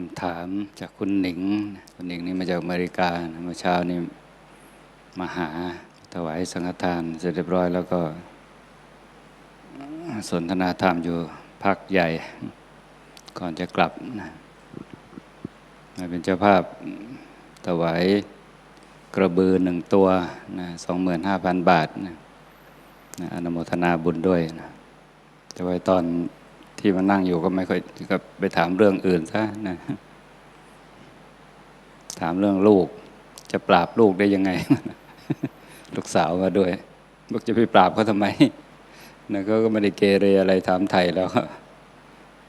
คำถามจากคุณหนิง คุณหนิงนี่มาจากอเมริกาเมื่อเช้านี่มาหาถวายสังฆทานเสร็จเรียบร้อยแล้วก็สนทนาธรรมอยู่พักใหญ่ ก่อนจะกลับนะมาเป็นเจ้าภาพถวายกระบือหนึ่งตัวนะสองหมื่นห้าพันบาทนะนะอนุโมทนาบุญด้วยนะแต่ว่าตอน ที่มานั่งอยู่ก็ไม่ค่อยก็ไปถามเรื่องอื่นซะนะถามเรื่องลูก จะปราบลูกได้ยังไง ลูกสาวมาด้วยบอกจะไปปราบเขาทำไมนะก็ก็ไม่ได้เกเรอะไรถามไทยแล้ว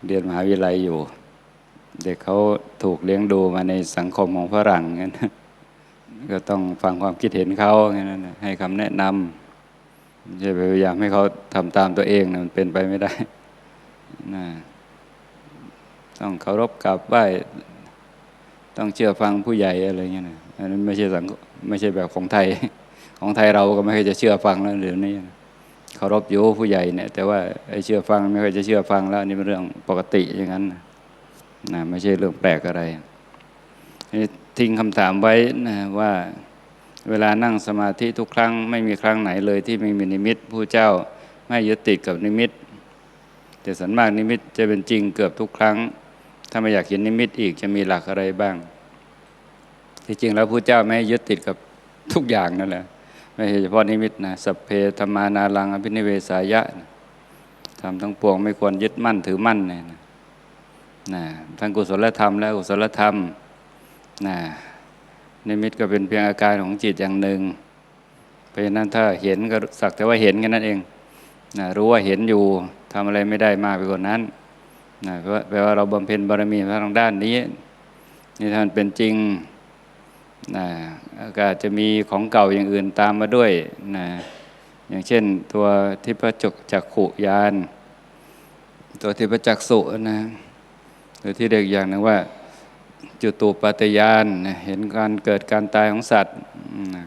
เรียนมหาวิทยาลัยอยู่ เด็กเขาถูกเลี้ยงดูมาในสังคมของฝรั่งงั้นก็ต้องฟังความคิดเห็นเขางั้นให้คำแนะนำไม่ใช่พยายามให้เขาทำตามตัวเองนะมันเป็นไปไม่ได้ นะต้องเคารพกราบไหว้ต้องเชื่อฟังผู้ใหญ่อะไรเงี้ยนะอันนั้นไม่ใช่สังไม่ใช่แบบของไทย ของไทยเราก็ไม่เคอยจะเชื่อฟังแล้วเดี๋ยวนี้เคารพอยู่ผู้ใหญ่เนี่ย แต่ว่าไอ้เชื่อฟังไม่เคอยจะเชื่อฟังแล้วนี่เป็นเรื่องปกติอย่างนั้นนะนะไม่ใช่เรื่องแปลกอะไรทิ้งคำถามไว้นะว่าเวลานั่งสมาธิทุกครั้งไม่มีครั้งไหนเลยที่ไม่มีนิมิตผู้เจ้าไม่ยึดติดกับนิมิต แต่สันมากนิมิตจะเป็นจริงเกือบทุกครั้ง ถ้าไม่อยากเห็นนิมิตอีกจะมีหลักอะไรบ้าง ที่จริงแล้วผู้เจ้าไม่ยึดติดกับทุกอย่างนั่นแหละ ไม่ใช่เฉพาะนิมิตนะสัพเพธรรมานารังอภินิเวสายะทำทั้งปวงไม่ควรยึดมั่นถือมั่นเนี่ยนะนะทั้งกุศลธรรมและกุศลธรรมนะนิมิตก็เป็นเพียงอาการของจิตอย่างหนึ่ง เพราะฉะนั้นถ้าเห็นก็สักแต่ว่าเห็นแค่นั้นเองนะรู้ว่าเห็นอยู่ ทำอะไรไม่ได้มากไปกว่านั้นนะเพราะแปลว่าเราบำเพ็ญบารมีทางด้านนี้นี่ท่านเป็นจริงนะก็อาจจะมีของเก่าอย่างอื่นตามมาด้วยนะอย่างเช่นตัวทิพจกจักขุยาน ตัวทิพจักสุนะหรือที่เด็กอย่างนึงว่าจุตูปาตยานนะเห็นการเกิดการตายของสัตว์นะ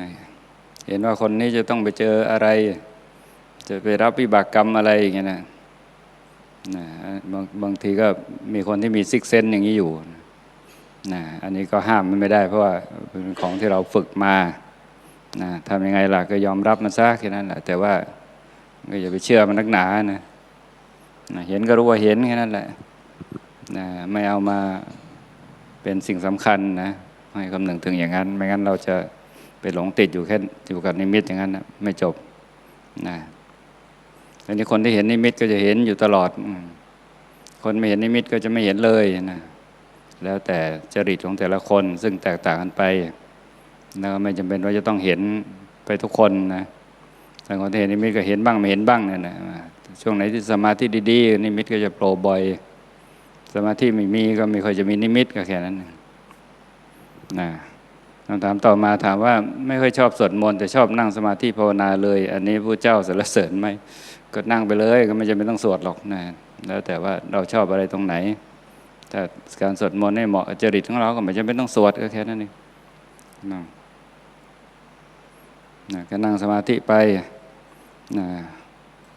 นะเห็นว่าคนนี้จะต้องไปเจออะไร จะไปรับวิบากกรรมอะไรอย่างเงี้ยนะนะบางบางทีก็มีคนที่มีซิกเซนอย่างนี้อยู่นะอันนี้ก็ห้ามมันไม่ได้ เพราะว่าเป็นของที่เราฝึกมานะทำยังไงล่ะก็ยอมรับมันซะแค่นั้นแหละแต่ว่าก็อย่าไปเชื่อมันนักหนานะนะเห็นก็รู้ว่าเห็นแค่นั้นแหละนะไม่เอามาเป็นสิ่งสำคัญนะให้คำนึงถึงอย่างนั้น ไม่งั้นเราจะไปหลงติดอยู่แค่อยู่กับนิมิตอย่างนั้นนะไม่จบนะ ทีนี้คนที่เห็นนิมิตก็จะเห็นอยู่ตลอด คนไม่เห็นนิมิตก็จะไม่เห็นเลยนะแล้วแต่จริตของแต่ละคนซึ่งแตกต่างกันไปแล้วไม่จำเป็นว่าจะต้องเห็นไปทุกคนนะบางคนที่เห็นนิมิตก็เห็นบ้างไม่เห็นบ้างเนี่ยนะช่วงไหนที่สมาธิดีๆนิมิตก็จะโปรบ่อย สมาธิไม่มีก็ไม่ค่อยจะมีนิมิตก็แค่นั้นนะ คำถามต่อมาถามว่าไม่ค่อยชอบสวดมนต์แต่ชอบนั่งสมาธิภาวนาเลย อันนี้ผู้เจ้าสรรเสริญไหมก็นั่งไปเลยก็ไม่จำเป็นต้องสวดหรอกนะแล้วแต่ว่าเราชอบอะไรตรงไหนถ้าการสวดมนต์ให้เหมาะกับจริตของเราก็ไม่จำเป็นต้องสวดก็แค่นั้นเองนะนะก็นั่งสมาธิไปนะ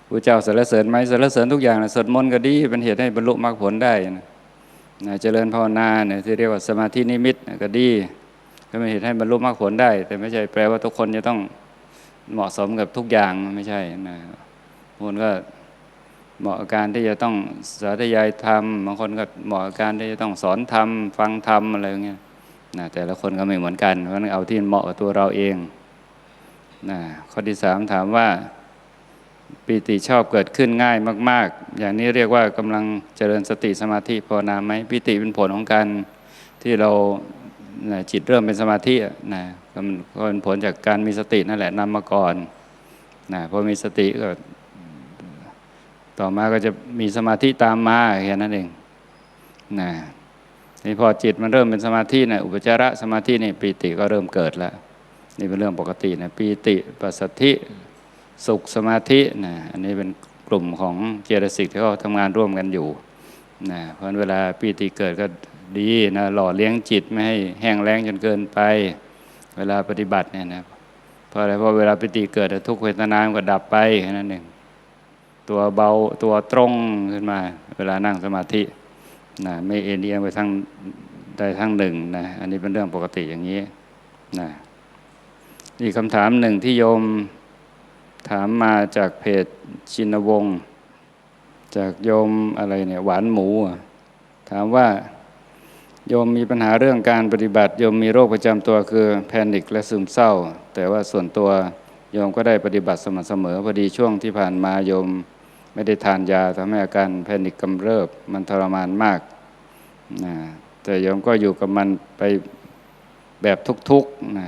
พระเจ้าสรรเสริญไหมสรรเสริญทุกอย่างนะสวดมนต์ก็ดีเป็นเหตุให้บรรลุมรรคผลได้นะนะเจริญภาวนาเนี่ยที่เรียกว่าสมาธินิมิตนะก็ดี ก็เป็นเหตุให้บรรลุมรรคผลได้ แต่ไม่ใช่แปลว่าทุกคนจะต้องเหมาะสมกับทุกอย่างไม่ใช่นะบางคนก็เหมาะกับการที่จะต้องสาธยายธรรมบางคนก็เหมาะกับการที่จะต้องสอนธรรมฟังธรรมอะไรอย่างเงี้ยนะแต่ละคนก็ไม่เหมือนกันเพราะนั้นเอาที่เหมาะกับตัวเราเองนะข้อที่สามถามว่าปีติชอบเกิดขึ้นง่ายมาก ๆ อย่างนี้เรียกว่ากำลังเจริญสติสมาธิภาวนาไหมปีติเป็นผลของการที่เรา นะจิตเริ่มเป็นสมาธินะก็มันก็เป็นผลจากการมีสตินั่นแหละนำมาก่อนนะพอมีสติก็ต่อมาก็จะมีสมาธิตามมาแค่นั้นเองนะนี่พอจิตมันเริ่มเป็นสมาธินะอุปจาระสมาธินี่ปีติก็เริ่มเกิดแล้ว นี่เป็นเรื่องปกตินะปีติปัสสธิสุขสมาธินะอันนี้เป็นกลุ่มของเจตสิกที่เขาทำงานร่วมกันอยู่นะเพราะเวลาปีติเกิดก็ ดีนะหล่อเลี้ยงจิตไม่ให้แห้งแล้งจนเกินไป เวลาปฏิบัติเนี่ยนะเพราะอะไรเพราะเวลาปีติเกิดทุกเวทนามก็ดับไปแค่นั้นเองตัวเบาตัวตรงขึ้นมา เวลานั่งสมาธินะไม่เอ็นเอียงไปทางใดทางหนึ่งนะอันนี้เป็นเรื่องปกติอย่างนี้นะอีกคำถามหนึ่งที่โยมถามมาจากเพจชินวงศ์จากโยมอะไรเนี่ยหวานหมู ถามว่า โยมมีปัญหาเรื่องการปฏิบัติ โยมมีโรคประจำตัวคือแพนิคและซึมเศร้า แต่ว่าส่วนตัวโยมก็ได้ปฏิบัติสม่ำเสมอพอดีช่วงที่ผ่านมาโยมไม่ได้ทานยาทำให้อาการแพนิคกำเริบมันทรมานมากนะแต่โยมก็อยู่กับมันไปแบบทุกๆนะ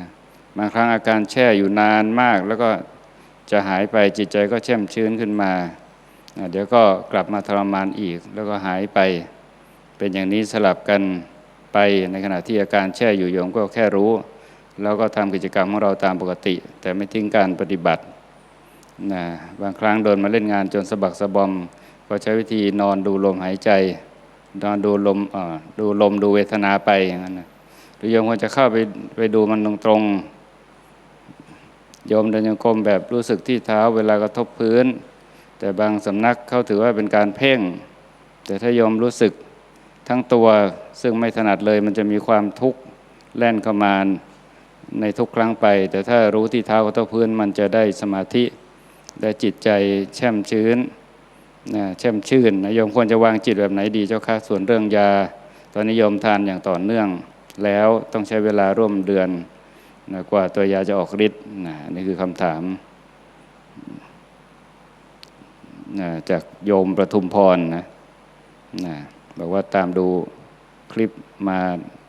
บางครั้งอาการแช่อยู่นานมาก แล้วก็จะหายไปจิตใจก็แช่มชื้นขึ้นมานะเดี๋ยวก็กลับมาทรมานอีก แล้วก็หายไปเป็นอย่างนี้สลับกัน ไปในขณะที่อาการแช่อยู่โยมก็แค่รู้ แล้วก็ทำกิจกรรมของเราตามปกติ แต่ไม่ทิ้งการปฏิบัตินะบางครั้งโดนมาเล่นงานจนสะบักสะบอม ก็ใช้วิธีนอนดูลมหายใจ นอนดูลมดูลมดูเวทนาไปอย่างนั้นนะหรือโยมควรจะเข้าไปไปดูมันตรงๆโยมเดินโยงกรมแบบรู้สึกที่เท้าเวลากระทบพื้น แต่บางสำนักเขาถือว่าเป็นการเพ่ง แต่ถ้าโยมรู้สึก ทั้งตัวซึ่งไม่ถนัดเลยมันจะมีความทุกข์แล่นเข้ามาในทุกครั้งไป แต่ถ้ารู้ที่เท้ากระทบพื้นมันจะได้สมาธิได้จิตใจแช่มชื้นนะแช่มชื่นนะโยมควรจะวางจิตแบบไหนดีเจ้าคะส่วนเรื่องยา ตอนนี้โยมทานอย่างต่อเนื่อง แล้วต้องใช้เวลาร่วมเดือนนะกว่าตัวยาจะออกฤทธิ์นะนี่คือคำถามนะจากโยมประทุมพรนะนะ บอกว่าตามดูคลิปมา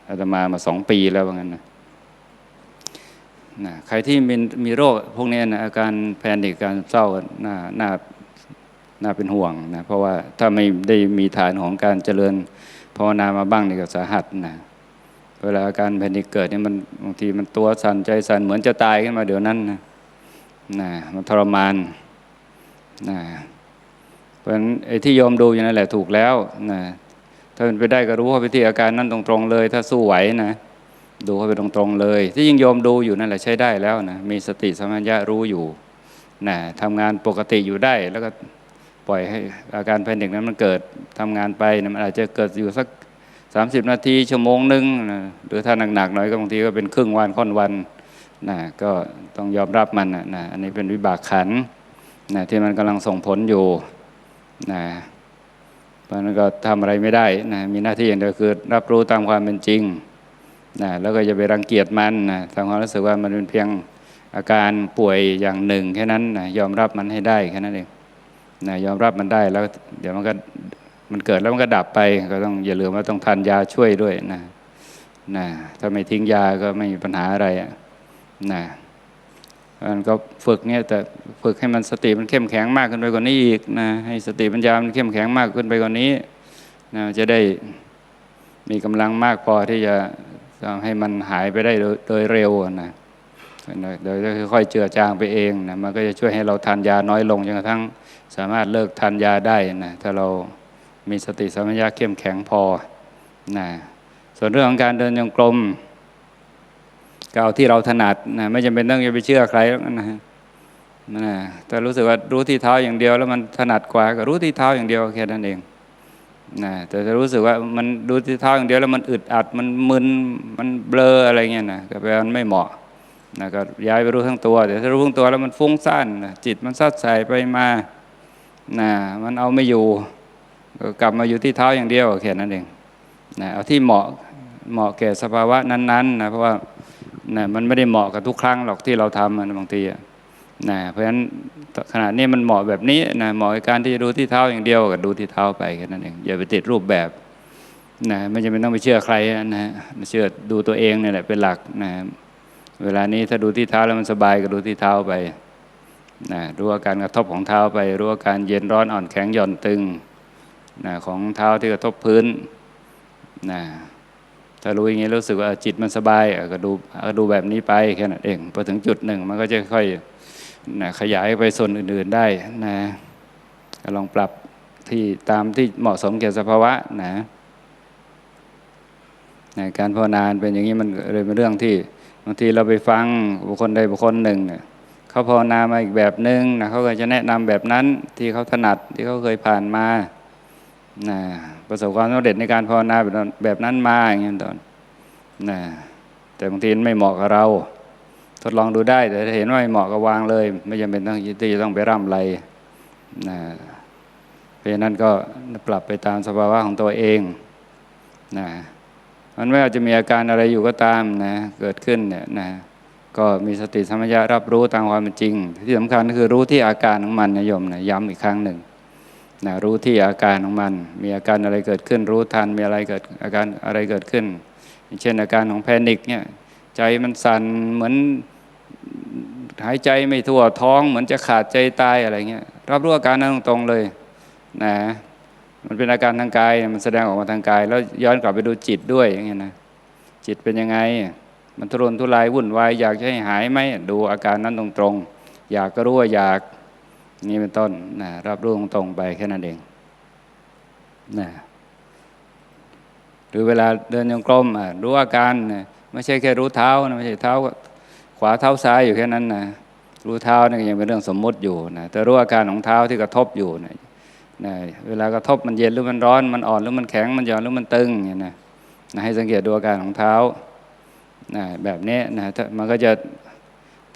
อาตมามาสองปีแล้วว่างั้นนะนะใครที่มีมีโรคพวกนี้นะอาการแพนิคการเศร้าน่าน่าน่าเป็นห่วงนะเพราะว่าถ้าไม่ได้มีฐานของการเจริญภาวนามาบ้างนี่ก็สาหัสนะเวลาอาการแพนิคเกิดนี่มันบางทีมันตัวสั่นใจสั่นเหมือนจะตายขึ้นมาเดี๋ยวนั้นนะนะมันทรมานนะเพราะฉะนั้นไอ้ที่โยมดูอย่างนั้นแหละถูกแล้วนะ ถ้าเป็นไปได้ก็รู้เข้าไปที่อาการนั้นตรงๆเลย ถ้าสู้ไหวนะดูเข้าไปตรงๆเลย ที่ยิ่งโยมดูอยู่นั่นแหละใช้ได้แล้วนะมีสติสัมปชัญญะรู้อยู่นะทำงานปกติอยู่ได้ แล้วก็ปล่อยให้อาการแพนิคนั้นมันเกิดทำงานไปนะมันอาจจะเกิดอยู่สัก 30 นาทีชั่วโมงหนึ่งนะหรือถ้าหนักๆหน่อยก็บางทีก็เป็นครึ่งวันค่อนวันนะก็ต้องยอมรับมันนะนะอันนี้เป็นวิบากขันนะที่มันกำลังส่งผลอยู่นะ ราะนั้นก็ทำอะไรไม่ได้นะมีหน้าที่อย่างเดียวคือ รับรู้ตามความเป็นจริงนะแล้วก็อย่าไปรังเกียจมันนะทำความรู้สึกว่ามันเป็นเพียงอาการป่วยอย่างหนึ่งแค่นั้นนะยอมรับมันให้ได้แค่นั้นเองนะยอมรับมันได้แล้วเดี๋ยวมันก็มันเกิดแล้วมันก็ดับไปก็ต้องอย่าลืมว่าต้องทานยาช่วยด้วยนะนะถ้าไม่ทิ้งยาก็ไม่มีปัญหาอะไรอะนะ มันก็ฝึกเนี่ยแต่ฝึกให้มันสติมันเข้มแข็งมากขึ้นไปกว่านี้อีกนะให้สติปัญญามันเข้มแข็งมากขึ้นไปกว่านี้นะจะได้มีกำลังมากพอที่จะทำให้มันหายไปได้โดยเร็วอะนะโดยค่อยๆเจือจางไปเองนะมันก็จะช่วยให้เราทานยาน้อยลงจนกระทั่งสามารถเลิกทานยาได้นะถ้าเรามีสติสัมปชัญญะเข้มแข็งพอนะส่วนเรื่องของการเดินจงกรม ก็เอาที่เราถนัดนะไม่จำเป็นต้องจะไปเชื่อใครแล้วนะนะแต่รู้สึกว่ารู้ที่เท้าอย่างเดียว แล้วมันถนัดกว่าก็รู้ที่เท้าอย่างเดียวแค่นั้นเองนะแต่จะรู้สึกว่ามันดูที่เท้าอย่างเดียวแล้วมันอึดอัดมันมึนมันเบลออะไรเงี้ยนะก็แปลว่ามันไม่เหมาะนะก็ย้ายไปรู้ทั้งตัวแต่ถ้ารู้ทั้งตัวแล้วมันฟุ้งซ่านนะจิตมันซัดใส่ไปมานะมันเอาไม่อยู่ก็กลับมาอยู่ที่เท้าอย่างเดียวแค่นั้นเองนะเอาที่เหมาะเหมาะแก่สภาวะนั้นๆนะเพราะว่า นะมันไม่ได้เหมาะกับทุกครั้งหรอกที่เราทำมันบางทีนะเพราะฉะนั้นขณะนี้มันเหมาะแบบนี้นะเหมาะกับการที่จะดูที่เท้าอย่างเดียวกับดูที่เท้าไปแค่นั้นเองอย่าไปติดรูปแบบนะไม่จำเป็นต้องไปเชื่อใครนะเชื่อดูตัวเองเนี่ยแหละเป็นหลักนะเวลานี้ถ้าดูที่เท้าแล้วมันสบายก็ดูที่เท้าไปนะรู้อาการกระทบของเท้าไป รู้อาการเย็นร้อนอ่อนแข็งหย่อนตึงนะของเท้าที่กระทบพื้นนะ ถ้ารู้อย่างนี้รู้สึกว่าจิตมันสบายก็ดูก็ดูแบบนี้ไปแค่นั้นเองพอถึงจุดหนึ่งมันก็จะค่อยนะขยายไปส่วนอื่นๆได้นะลองปรับที่ตามที่เหมาะสมแก่สภาวะนะนะการภาวนาเป็นอย่างนี้มันเลยเป็นเรื่องที่บางทีเราไปฟังบุคคลใดบุคคลหนึ่งเนี่ยเขาภาวนามาอีกแบบหนึ่งนะเขาก็จะแนะนำแบบนั้นที่เขาถนัดที่เขาเคยผ่านมา นะประสบความสำเร็จในการภาวนาแบบนั้นมาอย่างเงี้ตอนนะแต่บางทีมันไม่เหมาะกับเรา ทดลองดูได้ แต่ถ้าเห็นว่าไม่เหมาะก็วางเลย ไม่จำเป็นต้องที่จะต้องไปร่ำไรนะเพราะฉะนั้นก็ปรับไปตามสภาวะของตัวเองนะมันไม่ว่าจะมีอาการอะไรอยู่ก็ตามนะเกิดขึ้นเนี่ยนะก็มีสติสัมปชัญญะรับรู้ตามความเป็นจริง ที่สำคัญก็คือรู้ที่อาการของมันนะโยมนะย้ำอีกครั้งหนึ่ง นะรู้ที่อาการของมัน มีอาการอะไรเกิดขึ้น รู้ทัน มีอะไรเกิดอาการอะไรเกิดขึ้น เช่นอาการของแพนิคเนี่ยใจมันสั่นเหมือนหายใจไม่ทั่วท้องเหมือนจะขาดใจตายอะไรเงี้ยรับรู้อาการนั้นตรงๆเลยนะมันเป็นอาการทางกายมันแสดงออกมาทางกาย แล้วย้อนกลับไปดูจิตด้วยอย่างเงี้ยนะจิตเป็นยังไง มันทุรนทุรายวุ่นวายอยากจะให้หายไหมดูอาการนั้นตรงๆ อยากก็รู้ว่าอยาก นี่เป็นต้นนะรับรู้ตรงไปแค่นั้นเองนะหรือเวลาเดินโยงกลมรู้อาการนะไม่ใช่แค่รู้เท้านะไม่ใช่เท้าขวาเท้าซ้ายอยู่แค่นั้นนะรู้เท้านี่ยังเป็นเรื่องสมมุติอยู่นะแต่รู้อาการของเท้าที่กระทบอยู่นะนะเวลากระทบมันเย็นหรือมันร้อน มันอ่อนหรือมันแข็งมันหย่อนหรือมันตึงเนี่ยนะนะให้สังเกตดูอาการของเท้านะแบบนี้นะมันก็จะ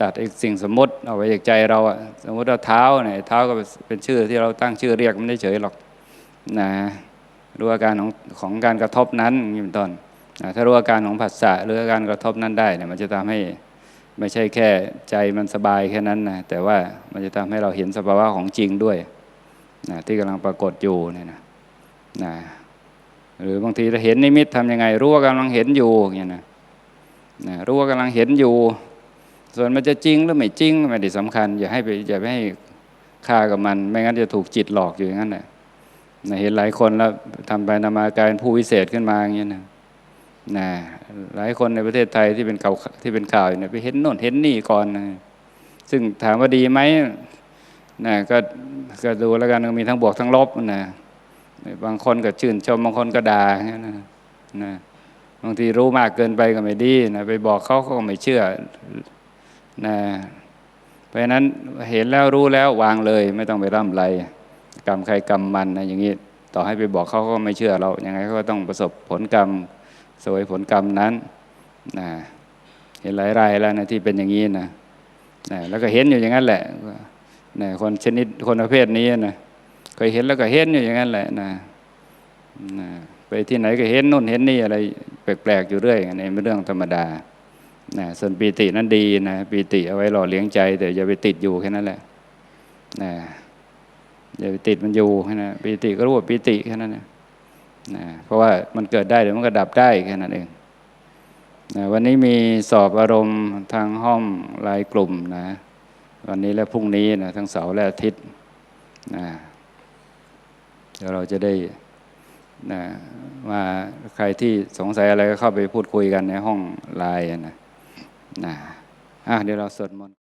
ตัดไอ้สิ่งสมมติเอาไว้จากใจเราอะสมมติว่าเท้าเนี่ยเท้าก็เป็นชื่อที่เราตั้งชื่อเรียกมันได้เฉยหรอกนะรู้อาการของของการกระทบนั้นย่างนี้เป็นต้นนะถ้ารู้อาการของผัสสะหรืออาการกระทบนั้นได้เนี่ยมันจะทำให้ไม่ใช่แค่ใจมันสบายแค่นั้นนะแต่ว่ามันจะทำให้เราเห็นสภาวะของจริงด้วยนะที่กำลังปรากฏอยู่เนี่ยนะนะหรือบางทีเราเห็นนิมิตทำยังไง รู้ว่ากำลังเห็นอยู่อย่างเงี้ยนะนะรู้ว่ากำลังเห็นอยู่ ส่วนมันจะจริงหรือไม่จริงไม่ได้สำคัญ อย่าให้ไปอย่าไปให้ค่ากับมัน ไม่งั้นจะถูกจิตหลอกอยู่อย่างนั้นแหละเห็นหลายคนแล้วทำไปนามากลายเป็นผู้วิเศษขึ้นมาอย่างเงี้ยนะนะหลายคนในประเทศไทยที่เป็นข่าวที่เป็นข่าวอยู่เนี่ยไปเห็นโน่นเห็นนี่ก่อนนะซึ่งถามว่าดีไหมนะก็ก็ดูแล้วกันมีทั้งบวกทั้งลบนะบางคนก็ชื่นชมบางคนก็ด่าอย่างนั้นนะนะบางทีรู้มากเกินไปก็ไม่ดีนะไปบอกเขาเขาก็ไม่เชื่อ นะเพราะฉะนั้นเห็นแล้วรู้แล้ววางเลย ไม่ต้องไปร่ำไรกรรมใครกรรมมันนะอย่างนี้ต่อให้ไปบอกเขาก็ไม่เชื่อเรายังไงเขาก็ต้องประสบผลกรรมสวยผลกรรมนั้นนะเห็นหลายรายแล้วนะที่เป็นอย่างนี้นะนะแล้วก็เห็นอยู่อย่างนั้นแหละนะคนชนิดคนประเภทนี้นะเคยเห็นแล้วก็เห็นอยู่อย่างนั้นแหละนะนะไปที่ไหนก็เห็นนู่นเห็นนี่อะไรแปลกๆอยู่เรื่อยนี่เป็นเรื่องธรรมดา นะส่วนปีตินั้นดีนะปีติเอาไว้หล่อเลี้ยงใจ แต่อย่าไปติดอยู่แค่นั้นแหละนะอย่าไปติดมันอยู่แค่นั้นปีติก็รู้ว่าปีติแค่นั้นนะนะเพราะว่ามันเกิดได้เดี๋ยวมันก็ดับได้แค่นั้นเองนะวันนี้มีสอบอารมณ์ทางห้องรายกลุ่มนะ วันนี้และพรุ่งนี้นะทั้งเสาร์และอาทิตย์นะเดี๋ยวเราจะได้นะมาใครที่สงสัยอะไรก็เข้าไปพูดคุยกันในห้องไลน์นะ นะอะเดี๋ยวเราสวดมนต์